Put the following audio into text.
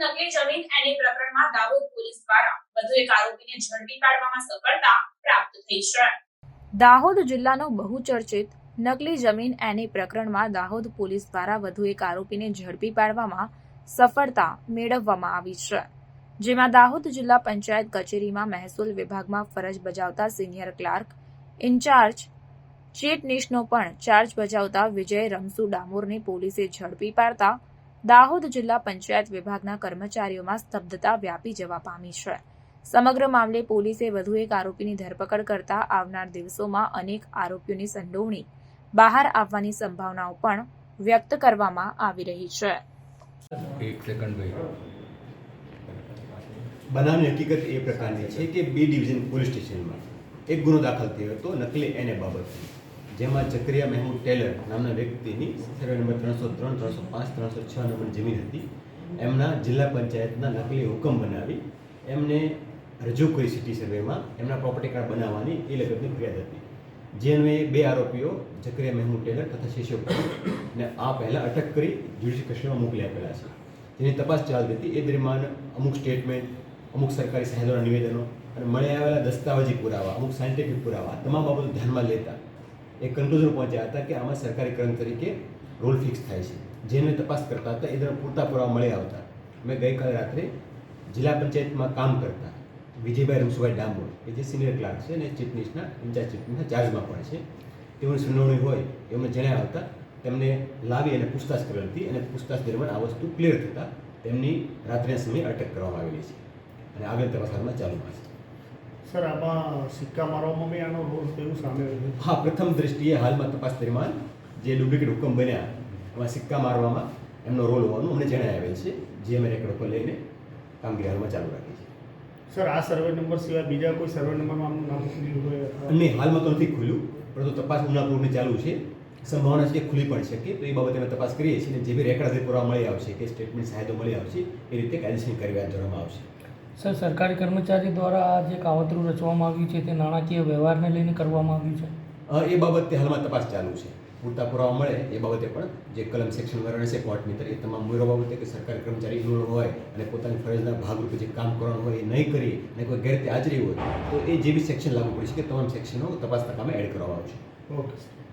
નકલી જમીન એની પ્રકરણમાં દાહોદ પોલીસ દ્વારા વધુ એક આરોપીને ઝડપી પાડવામાં સફળતા પ્રાપ્ત થઈ છે. દાહોદ જિલ્લાનો બહુચર્ચિત નકલી જમીન એની પ્રકરણમાં દાહોદ પોલીસ દ્વારા વધુ એક આરોપીને ઝડપી પાડવામાં સફળતા મેળવવામાં આવી છે. જેમાં દાહોદ જિલ્લા પંચાયત કચેરીમાં મહેસૂલ વિભાગમાં ફરજ બજાવતા સિનિયર ક્લાર્ક, ઇન્ચાર્જ ચીટનીશનો પણ ચાર્જ બજાવતા વિજય રમસુ ડામોરને પોલીસે ઝડપી પાડતા દાહોદ જિલ્લા પંચાયત વિભાગના કર્મચારીઓમાં સ્તબ્ધતા વ્યાપી જવા પામી છે. સમગ્ર મામલે પોલીસે વધુ એક આરોપીની ધરપકડ કરતા આવનાર દિવસોમાં અનેક આરોપીઓની સંડોવણી બહાર આવવાની સંભાવનાઓ પણ વ્યક્ત કરવામાં આવી રહી છે. એક સેકન્ડ બનાવની હકીકત એ પ્રકારની છે કે બી ડિવિઝન પોલીસ સ્ટેશનમાં એક ગુનો દાખલ થયો હતો નકલી એને બાબતથી. જેમાં ચક્રિયા મહેમૂદ ટેલર નામના વ્યક્તિની સર્વે નંબર ત્રણસો ત્રણ, ત્રણસો પાંચ, ત્રણસો છ નંબર જમીન હતી. એમના જિલ્લા પંચાયતના નકલી હુકમ બનાવી એમને રજૂ કરી સિટી સર્વેમાં એમના પ્રોપર્ટી કાર્ડ બનાવવાની એ લગતની ફરિયાદ હતી. જે અન્વયે બે આરોપીઓ જકરિયા મહેમૂદ ટેલર તથા શિશો ને આ પહેલાં અટક કરી જ્યુડિશિયલ કસ્ટડીમાં મોકલી આપેલા છે. જેની તપાસ ચાલતી હતી. એ દરમિયાન અમુક સ્ટેટમેન્ટ અમુક સરકારી સહાયતાના નિવેદનો અને મળી આવેલા દસ્તાવેજી પુરાવા, અમુક સાયન્ટિફિક પુરાવા તમામ બાબતો ધ્યાનમાં લેતા એ કન્ક્લુઝન પહોંચ્યા હતા કે આમાં સરકારી કર્મ તરીકે રોલ ફિક્સ થાય છે. જેને તપાસ કરતા હતા, એ દરમિયાન પૂરતા પુરાવા મળી આવતા. મેં ગઈકાલે રાત્રે જિલ્લા પંચાયતમાં કામ કરતા. વિજયભાઈ રમસુભાઈ ડામોર કે જે સિનિયર ક્લાર્ક છે અને ચીફનિશના ઇન્ચાર્જ ચીફનિશના ચાર્જમાં પણ છે. તેઓની સુનાવણી હોય એમને જણાવ્યા હતા. તેમને લાવી અને પૂછતાછ કરેલ હતી અને પૂછતાછ દરમિયાન આ વસ્તુ ક્લિયર થતાં તેમની રાત્રિના સમયે અટક કરવામાં આવેલી છે. અને આગળ તપાસ હાલમાં ચાલુમાં છે સર આમાં સિક્કા મારવામાં બી આનો રોલ કેવું સામે આવ્યું હા પ્રથમ દ્રષ્ટિએ હાલમાં તપાસ દરમિયાન જે ડુપ્લિકેટ હુકમ બન્યા એમાં સિક્કા મારવામાં એમનો રોલ હોવાનું અમને જણાય આવેલ છે જે અમે રેકોર્ડ પર લઈને કામગીરી હાલમાં ચાલુ રાખી છે. સર આ સર્વે નંબર સિવાય બીજા કોઈ સર્વે નંબરમાં આમનું નામ ખુલ્યું હોય? અને હાલમાં તો નથી ખુલ્યું પરંતુ તપાસ ઉનાપુરની ચાલુ છે. સંભાવના છે કે ખુલી પણ શકે તો એ બાબતે અમે તપાસ કરીએ છીએ અને જે બી રેકર્ડ પુરાવા મળી આવશે કે સ્ટેટમેન્ટ સાહેબો મળી આવશે એ રીતે કાયદેસરની કાર્યવાહી કરવામાં આવશે. સર સરકારી કર્મચારી દ્વારા આ જે કાવતરું રચવામાં આવ્યું છે તે નાણાકીય વ્યવહારને લઈને કરવામાં આવ્યું છે. એ બાબતે હાલમાં તપાસ ચાલુ છે. પૂરતા પુરાવા મળે એ બાબતે પણ જે કલમ સેક્શન વર્ણ છે કોર્ટની અંદર એ તમામ મુદ્દા બાબતે કે સરકારી કર્મચારી ઇન્વોલ્વ હોય અને પોતાની ફરજના ભાગરૂપે જે કામ કરવાનું હોય એ નહીં કરી અને કોઈ ગેરહાજરી હોય તો એ જે બી સેક્શન લાગુ પડી કે તમામ સેક્શનો તપાસના કામે એડ કરવામાં આવશે. Okay sir.